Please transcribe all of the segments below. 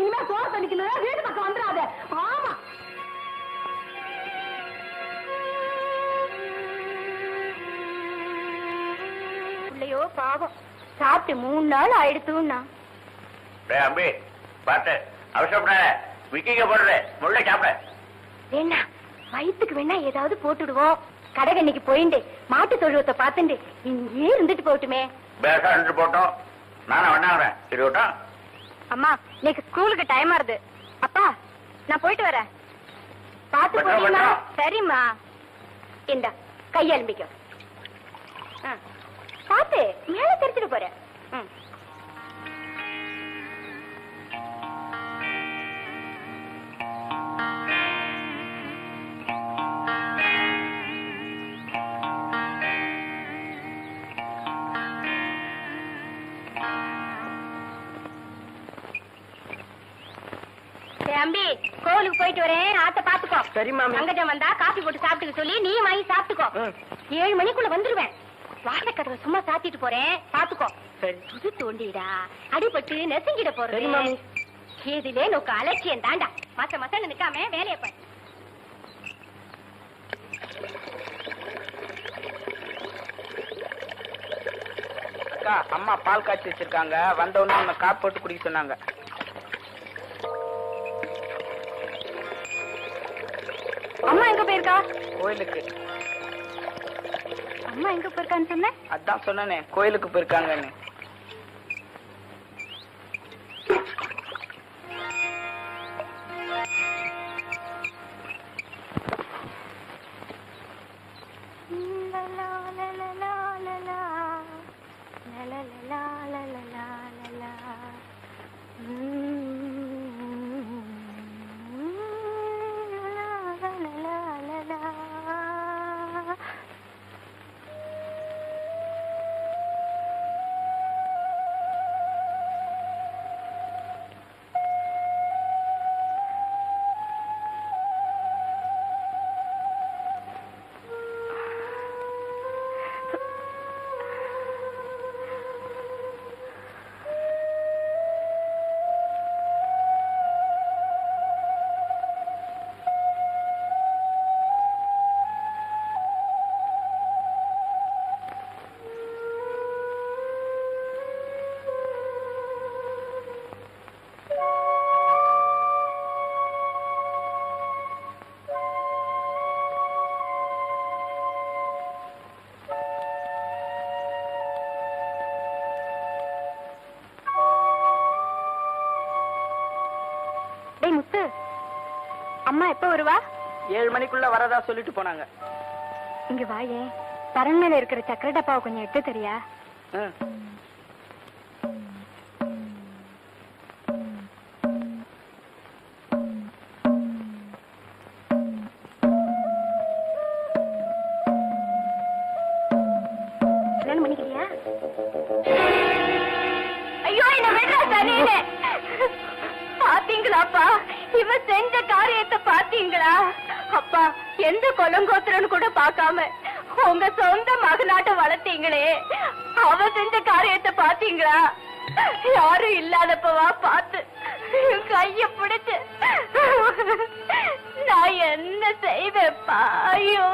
இனிமே சோறு தண்ணிக்கல வீட்டு பக்கம் வந்துடாத. ஆமா. பிள்ளையோ பாவம். சாப்பிட்டு மூணு நாள் ஆயிடுத்துன்னா. டேய் அம்பி பார்த்து. அவசரப்படாத. விக்கிங்க போடுற முள்ள சாப்பிட. வேணா வயித்துக்கு வேணா ஏதாவது போட்டுடுவோம். கடகண்ணிக்கு போயிண்டு மாட்டு தொழுவத்தை பார்த்துண்டு இங்கே இருந்துட்டு பேசா நின்று போட்டோம் நானும் வேணாங்கிறேன் சரி விட்டோம். அம்மா இன்னைக்கு ஸ்கூலுக்கு டைம் ஆறுது அப்பா நான் போயிட்டு வரேன் போறீங்களா பத்திரம். சரிம்மா இந்தா கையெலும்பிக்கோ ஆ. பாத்து மேல தெரிச்சிட்டு போறேன் ம். தம்பி கோவிலுக்கு போயிட்டு வரேன். ஆத்த பாத்துக்கோ. சரி, மாமி. அங்கஜம் வந்தா காபி போட்டு சாப்பிட்டுக்க சொல்லி நீ வாங்கி சாப்பிட்டுக்கோ. ஏழு மணிக்குள்ள வந்துருவேன். வாழைக்கதவை சும்மா சாத்திட்டு போறேன். பாத்துக்கோ. புது தோண்டிடா. அடிபட்டு நெசுங்கிட மாமி. இதுலே நோக்கு அலட்சியம் தாண்டா. மச மசன்னு நிக்காம வேலைய பாரு. அம்மா பால் காய்ச்சி வச்சிருக்காங்க. வந்த உடனே உன்னை காப்பு போட்டு குடிக்க சொன்னாங்க. அம்மா எங்க போயிருக்கா? கோயிலுக்கு. அம்மா எங்க போயிருக்கான்னு சொன்ன? அதான் சொன்னனே கோயிலுக்கு போயிருக்காங்கன்னு. டேய் முத்து. அம்மா எப்ப வருவா? ஏழு மணிக்குள்ள வரதா சொல்லிட்டு போனாங்க. இங்க வாயே மேல இருக்கிற சக்கர டப்பாவை கொஞ்சம் எடுத்து தெரியா? ஐயோ என்ன சரியில்லை பாத்தீங்களாப்பா? இவ செஞ்ச காரியத்தை பாத்தீங்களா? அப்பா எந்த கொலங்கோத்திரன்னு கூட பாக்காம உங்க சொந்த மகனாட்ட வளர்த்தீங்களே. அவ செஞ்ச காரியத்தை பாத்தீங்களா? யாரும் இல்லாதப்பவா பார்த்து கைய பிடிச்சு நான் என்ன செய்வேப்பா? ஐயோ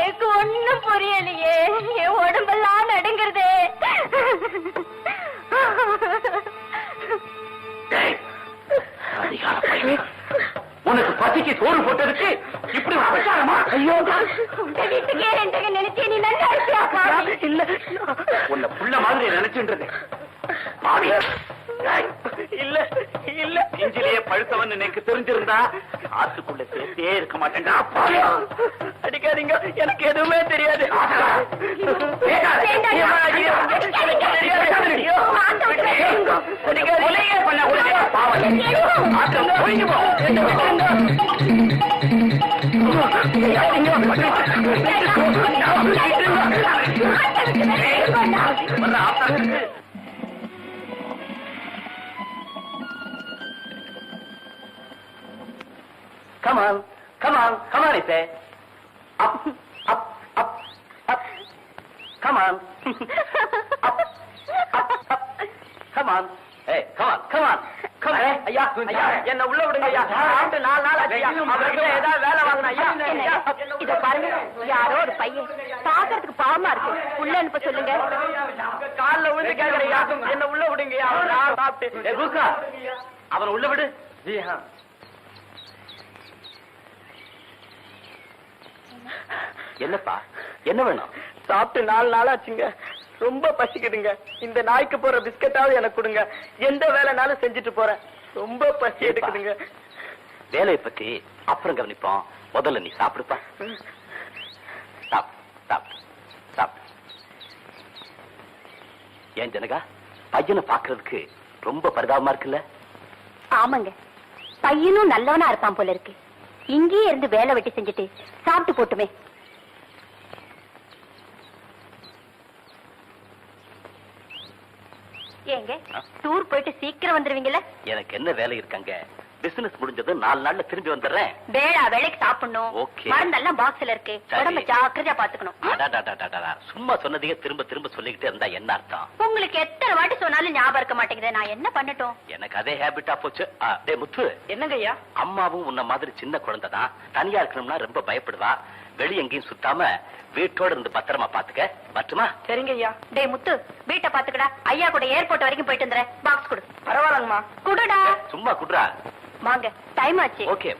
எனக்கு ஒண்ணும் புரியலையே. என் உடம்பெல்லாம் நடுங்கிறதே. அதிகார உனக்கு பசி நாய்க்கு சோறு போட்டதுக்கு இப்படி அபச்சாரமா? ஐயோ. உங்க வீட்டுக்கே ரெண்டக நினைச்சே நீ நல்லா இல்ல. உன்னை புள்ள மாதிரி நினைச்சுன்றது. இல்ல இல்ல. நெஞ்சிலேயே பழுத்தவன் எனக்கு தெரிஞ்சிருந்தா ஆத்துக்குள்ள சேர்த்தே இருக்க மாட்டேன்டா. அடிக்காதீங்க. எனக்கு எதுவுமே தெரியாது. Come on, come on, come on, I say. Up, Come on. Hey, come on, come on. Come on. ஐயா ஐயா என்ன உள்ள விடுங்க ஐயா. சாப்பிட்டு நாலு நாள் ஆச்சு ஐயா. அவர்கிட்ட ஏதாவது வேலை வாங்கணும் ஐயா. ஐயா இத பாருங்க. யாரோ ஒரு பையன். பாக்குறதுக்கு பாவமா இருக்கு. உள்ள அனுப்ப சொல்லுங்க. கால்ல விழுந்து கேக்குறையா என்ன உள்ள விடுங்கய்யா நான் சாப்பிட்டு ஏய், ரூஸ்கா, அவனை உள்ள விடு. ஜி ஹா என்னப்பா? என்ன வேணும்? சாப்பிட்டு நாலு நாள் ஆச்சுங்க. ரொம்ப பசிக்குதுங்க. இந்த நாய்க்கு போற பிஸ்கட்டாவது எனக்கு கொடுங்க. எந்த வேலைனாலும் செஞ்சுட்டு போறேன். ரொம்ப பசி எடுக்குதுங்க. வேலையை பத்தி அப்புறம் கவனிப்போம். முதல்ல நீ சாப்பிடுப்பா. சாப்பிடு சாப்பிடு சாப்பிடு ஏன் ஜனகா? பையனை பாக்குறதுக்கு ரொம்ப பரிதாபமா இருக்குல்ல? ஆமாங்க. பையனும் நல்லவனா இருப்பான் போல இருக்கு. இங்கேயே இருந்து வேலை வெட்டி செஞ்சுட்டு சாப்பிட்டு போட்டுமே. ஏங்க டூர் போயிட்டு சீக்கிரம் வந்துருவீங்கல்ல? எனக்கு என்ன வேலை இருக்காங்க? பிசினஸ் முடிஞ்சது நாலு நாள்ல திரும்பி வந்துடுறேன். வேளா வேலைக்கு சாப்பிடணும். மருந்தெல்லாம் பாக்ஸ்ல இருக்கு. உடம்ப ஜாக்கிரதையா பாத்துக்கணும். சும்மா சொன்னதையே திரும்ப திரும்ப சொல்லிக்கிட்டே இருந்தா என்ன அர்த்தம்? உங்களுக்கு எத்தனை வாட்டி சொன்னாலும் ஞாபகம் இருக்க மாட்டேங்குது. நான் என்ன பண்ணட்டும்? எனக்கு அதே ஹேபிட்டா போச்சு. முத்து. என்னங்க ஐயா அம்மாவும் உன்ன மாதிரி சின்ன குழந்தை தான் தனியா இருக்கணும்னா ரொம்ப பயப்படுவா. வெளிய எங்கேயும் சுத்தாம வீட்டோட இருந்து பத்திரமா பாத்துக்க. வரட்டுமா சரிங்க ஐயா. டேய் முத்து வீட்டை பாத்துக்கடா. ஐயா கூட ஏர்போர்ட் வரைக்கும் போயிட்டு வந்துறேன் பாக்ஸ் கொடு. பரவாயில்லங்கம்மா. குடுடா. சும்மா குடுறா. வாங்க டைம் ஆச்சு. ஓகே.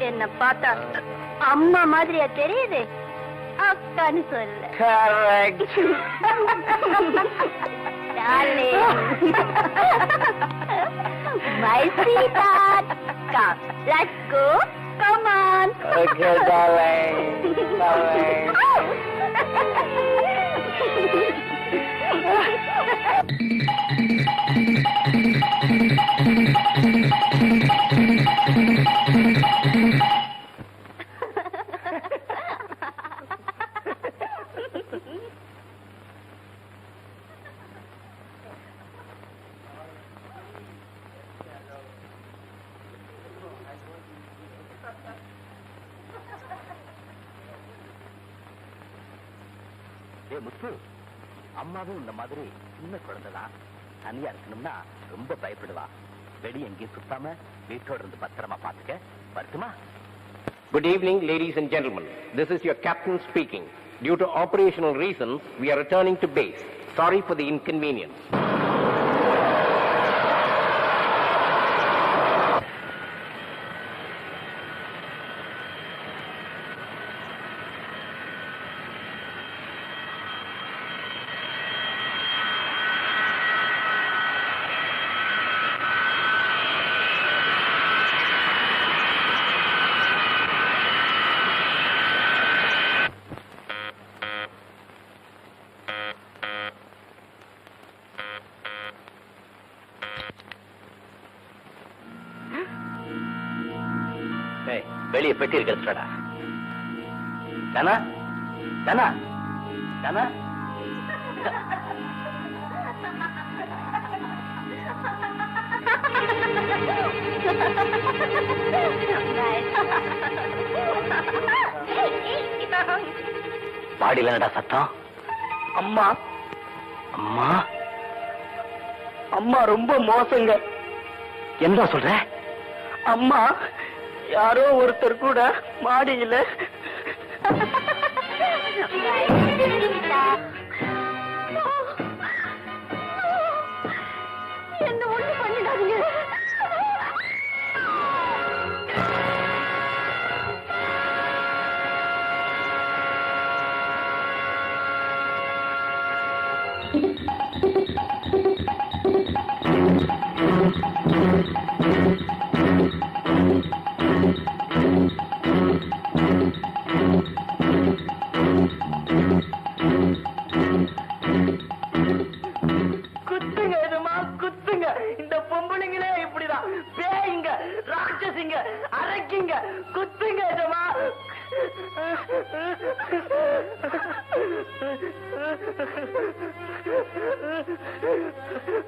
என்ன பார்த்தா அம்மா மாதிரியா தெரியுது அக்கான்னு சொல்ல correct Darling. My sweetheart. Come, let's go. Come on. Okay, darling. Darling. ஏ முத்து அம்மாவும் இந்த மாதிரி சின்ன குழந்தைதான் தனியா இருக்கணும்னா ரொம்ப பயப்படுவா வெளிய எங்கேயும் சுத்தாம வீட்டோட இருந்து பத்திரமா பாத்துக்க வரட்டுமா Good evening, ladies and gentlemen. This is your captain speaking. Due to operational reasons, we are returning to base. Sorry for the inconvenience. ஏய், வெளிய பெட்டி இருக்கிறதுடா தானா தானா தானா. பாடியில சத்தம்? அம்மா. அம்மா? அம்மா ரொம்ப மோசங்க. என்ன சொல்ற? அம்மா யாரோ ஒருத்தர் கூட மாடியில.